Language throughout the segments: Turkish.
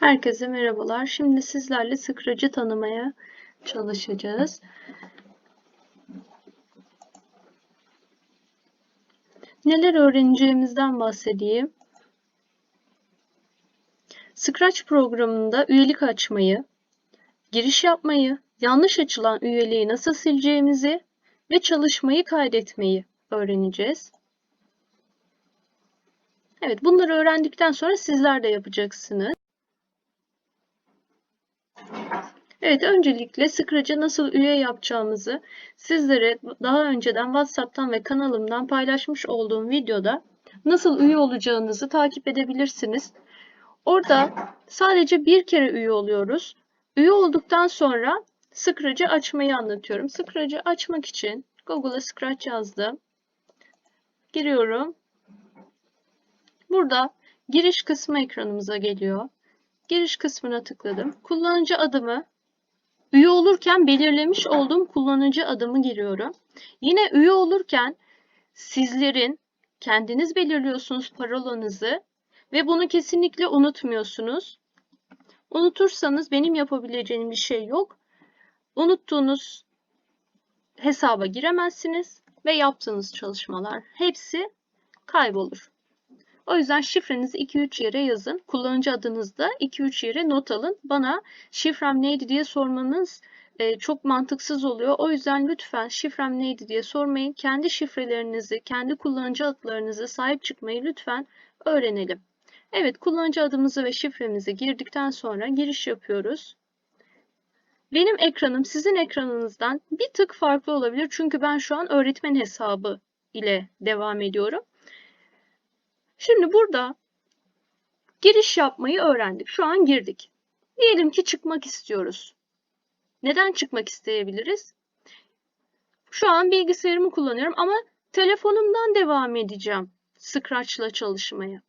Herkese merhabalar. Şimdi sizlerle sıkracı tanımaya çalışacağız. Neler öğreneceğimizden bahsedeyim. Scratch programında üyelik açmayı, giriş yapmayı, yanlış açılan üyeliği nasıl sileceğimizi ve çalışmayı kaydetmeyi öğreneceğiz. Evet, bunları öğrendikten sonra sizler de yapacaksınız. Evet, öncelikle Scratch'a nasıl üye yapacağımızı sizlere daha önceden WhatsApp'tan ve kanalımdan paylaşmış olduğum videoda nasıl üye olacağınızı takip edebilirsiniz. Orada sadece bir kere üye oluyoruz. Üye olduktan sonra Scratch'ı açmayı anlatıyorum. Scratch'ı açmak için Google'a Scratch yazdım. Giriyorum. Burada giriş kısmı ekranımıza geliyor. Giriş kısmına tıkladım. Kullanıcı adımı üye olurken belirlemiş olduğum kullanıcı adımı giriyorum. Yine üye olurken sizlerin kendiniz belirliyorsunuz parolanızı ve bunu kesinlikle unutmuyorsunuz. Unutursanız benim yapabileceğim bir şey yok. Unuttuğunuz hesaba giremezsiniz ve yaptığınız çalışmalar hepsi kaybolur. O yüzden şifrenizi 2-3 yere yazın. Kullanıcı adınızı da 2-3 yere not alın. Bana şifrem neydi diye sormanız e, çok mantıksız oluyor. O yüzden lütfen şifrem neydi diye sormayın. Kendi şifrelerinizi, kendi kullanıcı adlarınızı sahip çıkmayı lütfen öğrenelim. Evet, kullanıcı adımızı ve şifremizi girdikten sonra giriş yapıyoruz. Benim ekranım sizin ekranınızdan bir tık farklı olabilir. Çünkü ben şu an öğretmen hesabı ile devam ediyorum. Şimdi burada giriş yapmayı öğrendik. Şu an girdik. Diyelim ki çıkmak istiyoruz. Neden çıkmak isteyebiliriz? Şu an bilgisayarımı kullanıyorum ama telefonumdan devam edeceğim Scratch'la çalışmaya.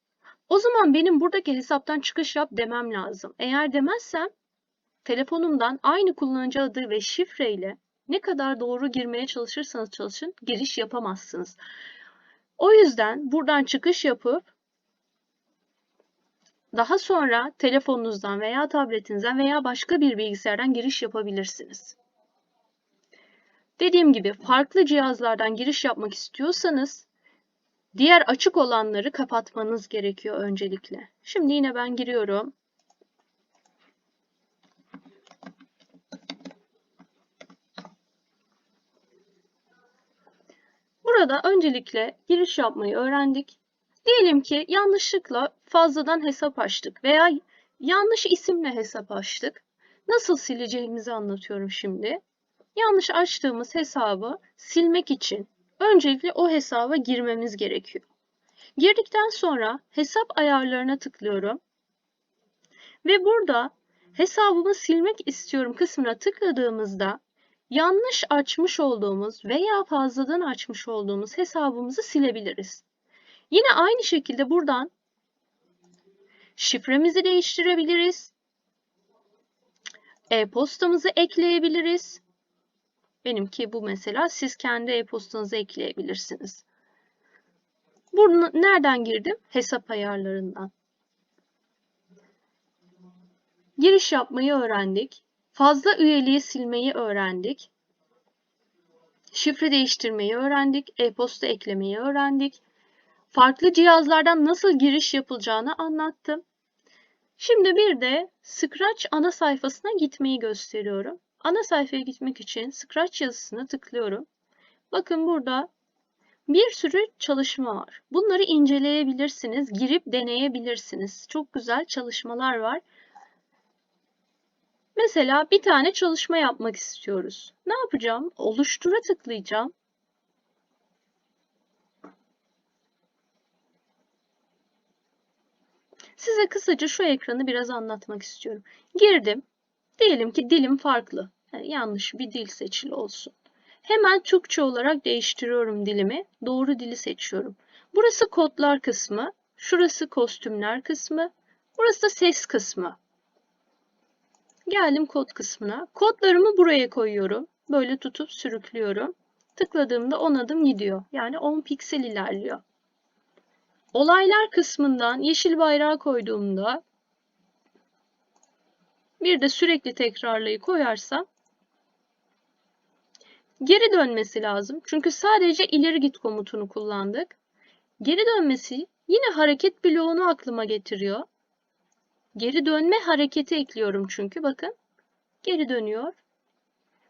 O zaman benim buradaki hesaptan çıkış yap demem lazım. Eğer demezsem telefonumdan aynı kullanıcı adı ve şifreyle ne kadar doğru girmeye çalışırsanız çalışın giriş yapamazsınız. O yüzden buradan çıkış yapıp daha sonra telefonunuzdan veya tabletinizden veya başka bir bilgisayardan giriş yapabilirsiniz. Dediğim gibi farklı cihazlardan giriş yapmak istiyorsanız diğer açık olanları kapatmanız gerekiyor öncelikle. Şimdi yine ben giriyorum. Burada öncelikle giriş yapmayı öğrendik. Diyelim ki yanlışlıkla fazladan hesap açtık veya yanlış isimle hesap açtık. Nasıl sileceğimizi anlatıyorum şimdi. Yanlış açtığımız hesabı silmek için öncelikle o hesaba girmemiz gerekiyor. Girdikten sonra hesap ayarlarına tıklıyorum. Ve burada hesabımı silmek istiyorum kısmına tıkladığımızda yanlış açmış olduğumuz veya fazladan açmış olduğumuz hesabımızı silebiliriz. Yine aynı şekilde buradan şifremizi değiştirebiliriz. E-postamızı ekleyebiliriz. Benimki bu mesela. Siz kendi e-postanızı ekleyebilirsiniz. Bunu nereden girdim? Hesap ayarlarından. Giriş yapmayı öğrendik. Fazla üyeliği silmeyi öğrendik. Şifre değiştirmeyi öğrendik. E-posta eklemeyi öğrendik. Farklı cihazlardan nasıl giriş yapılacağını anlattım. Şimdi bir de Scratch ana sayfasına gitmeyi gösteriyorum. Ana sayfaya gitmek için Scratch yazısına tıklıyorum. Bakın burada bir sürü çalışma var. Bunları inceleyebilirsiniz, girip deneyebilirsiniz. Çok güzel çalışmalar var. Mesela bir tane çalışma yapmak istiyoruz. Ne yapacağım? Oluştura tıklayacağım. Size kısaca şu ekranı biraz anlatmak istiyorum. Girdim. Diyelim ki dilim farklı. Yani yanlış bir dil seçili olsun. Hemen Türkçe olarak değiştiriyorum dilimi. Doğru dili seçiyorum. Burası kodlar kısmı. Şurası kostümler kısmı. Burası da ses kısmı. Geldim kod kısmına. Kodlarımı buraya koyuyorum. Böyle tutup sürüklüyorum. Tıkladığımda 10 adım gidiyor. Yani 10 piksel ilerliyor. Olaylar kısmından yeşil bayrağı koyduğumda bir de sürekli tekrarlayı koyarsam geri dönmesi lazım. Çünkü sadece ileri git komutunu kullandık. Geri dönmesi yine hareket bloğunu aklıma getiriyor. Geri dönme hareketi ekliyorum çünkü bakın. Geri dönüyor.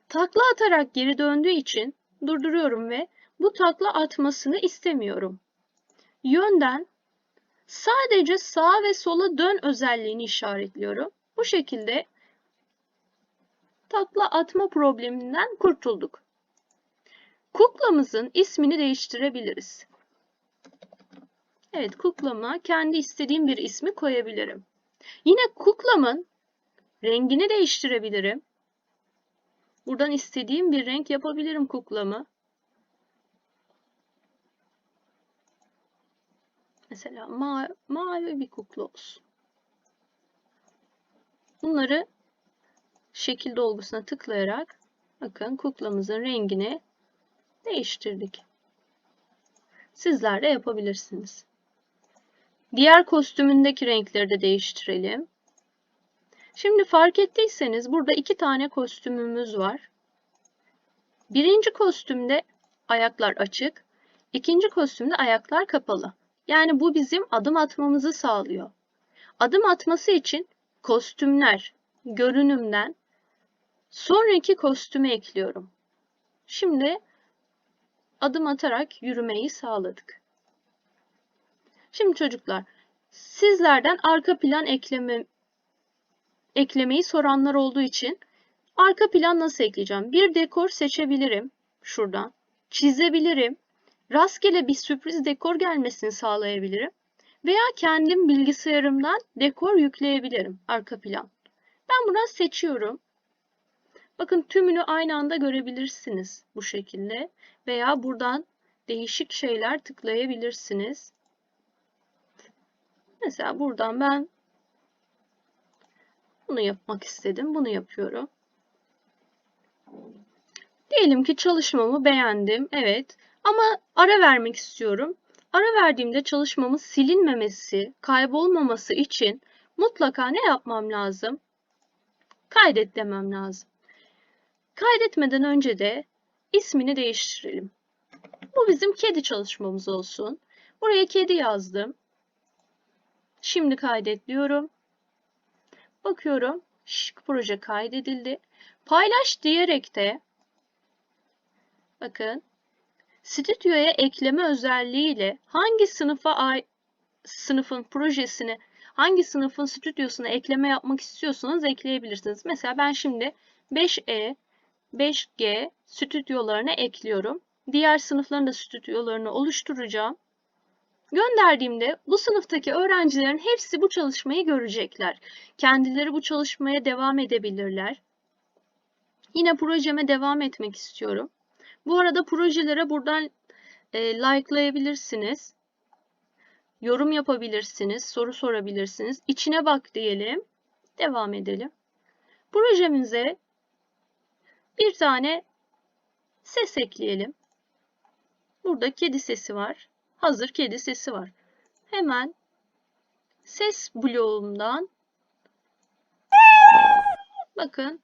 Takla atarak geri döndüğü için durduruyorum ve bu takla atmasını istemiyorum. Yönden sadece sağa ve sola dön özelliğini işaretliyorum. Bu şekilde takla atma probleminden kurtulduk. Kuklamızın ismini değiştirebiliriz. Evet, kuklama kendi istediğim bir ismi koyabilirim. Yine kuklamın rengini değiştirebilirim. Buradan istediğim bir renk yapabilirim kuklamı. Mesela ma mavi bir kukla olsun. Bunları şekil dolgusuna tıklayarak bakın kuklamızın rengini değiştirdik. Sizler de yapabilirsiniz. Diğer kostümündeki renkleri de değiştirelim. Şimdi fark ettiyseniz burada iki tane kostümümüz var. Birinci kostümde ayaklar açık, ikinci kostümde ayaklar kapalı. Yani bu bizim adım atmamızı sağlıyor. Adım atması için kostümler görünümden sonraki kostüme ekliyorum. Şimdi adım atarak yürümeyi sağladık. Şimdi çocuklar, sizlerden arka plan ekleme, eklemeyi soranlar olduğu için arka plan nasıl ekleyeceğim? Bir dekor seçebilirim şuradan. Çizebilirim. Rastgele bir sürpriz dekor gelmesini sağlayabilirim. Veya kendim bilgisayarımdan dekor yükleyebilirim arka plan. Ben buradan seçiyorum. Bakın tümünü aynı anda görebilirsiniz bu şekilde. Veya buradan değişik şeyler tıklayabilirsiniz. Mesela buradan ben bunu yapmak istedim. Bunu yapıyorum. Diyelim ki çalışmamı beğendim. Evet. Ama ara vermek istiyorum. Ara verdiğimde çalışmamın silinmemesi, kaybolmaması için mutlaka ne yapmam lazım? Kaydet demem lazım. Kaydetmeden önce de ismini değiştirelim. Bu bizim kedi çalışmamız olsun. Buraya kedi yazdım. Şimdi kaydet diyorum. Bakıyorum. Şık proje kaydedildi. Paylaş diyerek de bakın stüdyoya ekleme özelliğiyle hangi sınıfa ait sınıfın projesini hangi sınıfın stüdyosuna ekleme yapmak istiyorsanız ekleyebilirsiniz. Mesela ben şimdi 5E, 5G stüdyolarına ekliyorum. Diğer sınıfların da stüdyolarını oluşturacağım. Gönderdiğimde bu sınıftaki öğrencilerin hepsi bu çalışmayı görecekler. Kendileri bu çalışmaya devam edebilirler. Yine projeme devam etmek istiyorum. Bu arada projelere buradan e, likelayabilirsiniz. Yorum yapabilirsiniz, soru sorabilirsiniz. İçine bak diyelim. Devam edelim. Projemize bir tane ses ekleyelim. Burada kedi sesi var hazır kedi sesi var. Hemen ses bloğumdan bakın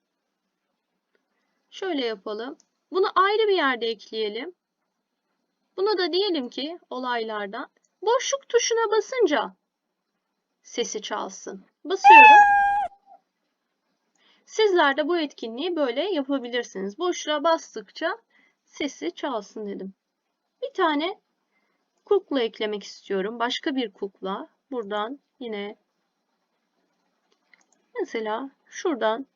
şöyle yapalım. Bunu ayrı bir yerde ekleyelim. Buna da diyelim ki olaylardan boşluk tuşuna basınca sesi çalsın. Basıyorum. Sizler de bu etkinliği böyle yapabilirsiniz. Boşluğa bastıkça sesi çalsın dedim. Bir tane kukla eklemek istiyorum. Başka bir kukla. Buradan yine mesela şuradan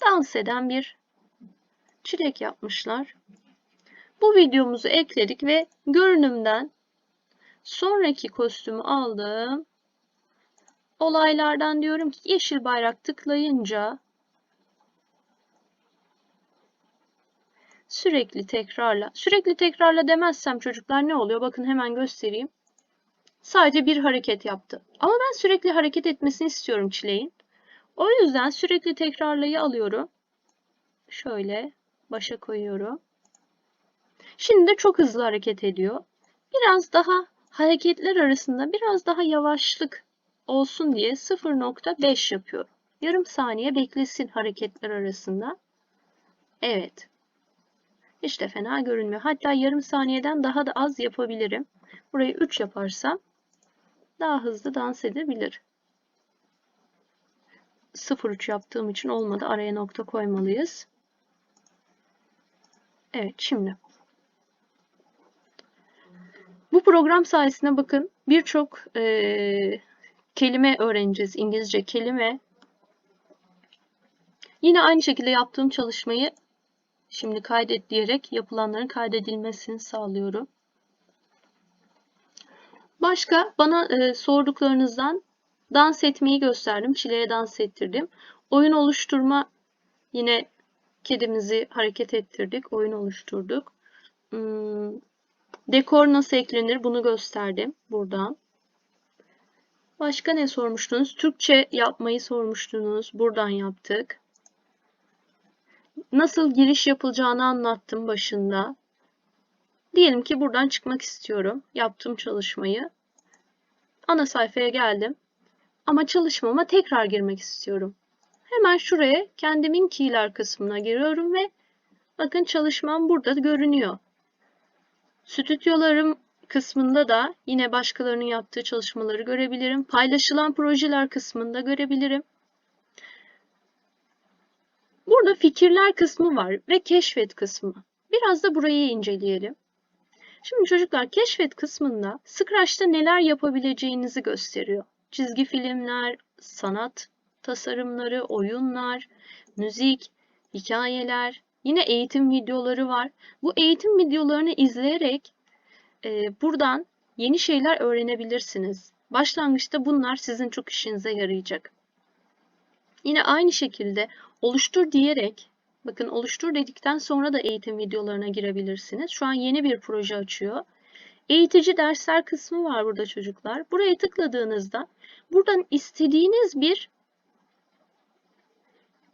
dans eden bir çilek yapmışlar. Bu videomuzu ekledik ve görünümden sonraki kostümü aldım. Olaylardan diyorum ki yeşil bayrak tıklayınca Sürekli tekrarla. Sürekli tekrarla demezsem çocuklar ne oluyor? Bakın hemen göstereyim. Sadece bir hareket yaptı. Ama ben sürekli hareket etmesini istiyorum çileğin. O yüzden sürekli tekrarlayı alıyorum. Şöyle başa koyuyorum. Şimdi de çok hızlı hareket ediyor. Biraz daha hareketler arasında biraz daha yavaşlık olsun diye 0.5 yapıyorum. Yarım saniye beklesin hareketler arasında. Evet. Hiç de fena görünmüyor. Hatta yarım saniyeden daha da az yapabilirim. Burayı 3 yaparsam daha hızlı dans edebilir. 0.3 yaptığım için olmadı. Araya nokta koymalıyız. Evet şimdi. Bu program sayesinde bakın birçok e, kelime öğreneceğiz. İngilizce kelime. Yine aynı şekilde yaptığım çalışmayı şimdi kaydet diyerek yapılanların kaydedilmesini sağlıyorum. Başka bana e, sorduklarınızdan dans etmeyi gösterdim. Çileğe dans ettirdim. Oyun oluşturma yine kedimizi hareket ettirdik. Oyun oluşturduk. Hmm, dekor nasıl eklenir bunu gösterdim buradan. Başka ne sormuştunuz? Türkçe yapmayı sormuştunuz. Buradan yaptık. Nasıl giriş yapılacağını anlattım başında. Diyelim ki buradan çıkmak istiyorum. Yaptığım çalışmayı. Ana sayfaya geldim. Ama çalışmama tekrar girmek istiyorum. Hemen şuraya kendimin keyler kısmına giriyorum ve bakın çalışmam burada görünüyor. Stüdyolarım kısmında da yine başkalarının yaptığı çalışmaları görebilirim. Paylaşılan projeler kısmında görebilirim. Burada fikirler kısmı var ve keşfet kısmı. Biraz da burayı inceleyelim. Şimdi çocuklar keşfet kısmında Scratch'ta neler yapabileceğinizi gösteriyor. Çizgi filmler, sanat tasarımları, oyunlar, müzik, hikayeler, yine eğitim videoları var. Bu eğitim videolarını izleyerek e, buradan yeni şeyler öğrenebilirsiniz. Başlangıçta bunlar sizin çok işinize yarayacak. Yine aynı şekilde oluştur diyerek bakın oluştur dedikten sonra da eğitim videolarına girebilirsiniz. Şu an yeni bir proje açıyor. Eğitici dersler kısmı var burada çocuklar. Buraya tıkladığınızda buradan istediğiniz bir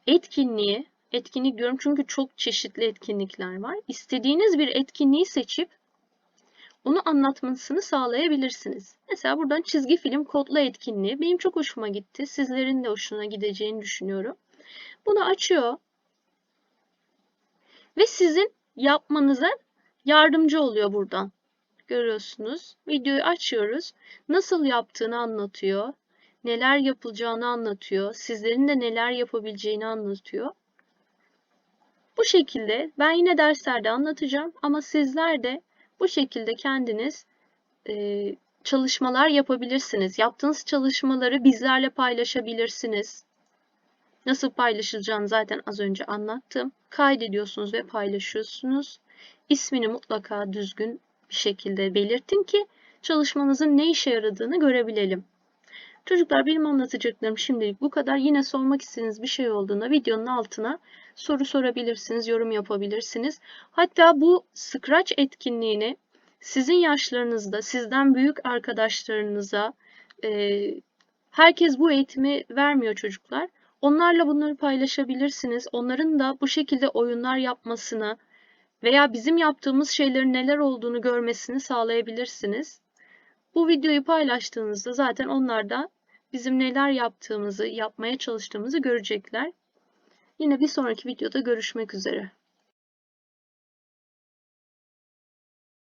etkinliği, etkinlik diyorum çünkü çok çeşitli etkinlikler var. İstediğiniz bir etkinliği seçip onu anlatmasını sağlayabilirsiniz. Mesela buradan çizgi film kodla etkinliği benim çok hoşuma gitti. Sizlerin de hoşuna gideceğini düşünüyorum. Bunu açıyor ve sizin yapmanıza yardımcı oluyor buradan. Görüyorsunuz. Videoyu açıyoruz. Nasıl yaptığını anlatıyor. Neler yapılacağını anlatıyor. Sizlerin de neler yapabileceğini anlatıyor. Bu şekilde ben yine derslerde anlatacağım ama sizler de bu şekilde kendiniz e, çalışmalar yapabilirsiniz. Yaptığınız çalışmaları bizlerle paylaşabilirsiniz. Nasıl paylaşılacağını zaten az önce anlattım. Kaydediyorsunuz ve paylaşıyorsunuz. İsmini mutlaka düzgün bir şekilde belirtin ki çalışmanızın ne işe yaradığını görebilelim. Çocuklar benim anlatacaklarım şimdilik bu kadar. Yine sormak istediğiniz bir şey olduğunda videonun altına soru sorabilirsiniz, yorum yapabilirsiniz. Hatta bu Scratch etkinliğini sizin yaşlarınızda, sizden büyük arkadaşlarınıza, e, herkes bu eğitimi vermiyor çocuklar. Onlarla bunları paylaşabilirsiniz. Onların da bu şekilde oyunlar yapmasını veya bizim yaptığımız şeylerin neler olduğunu görmesini sağlayabilirsiniz. Bu videoyu paylaştığınızda zaten onlar da bizim neler yaptığımızı, yapmaya çalıştığımızı görecekler. Yine bir sonraki videoda görüşmek üzere.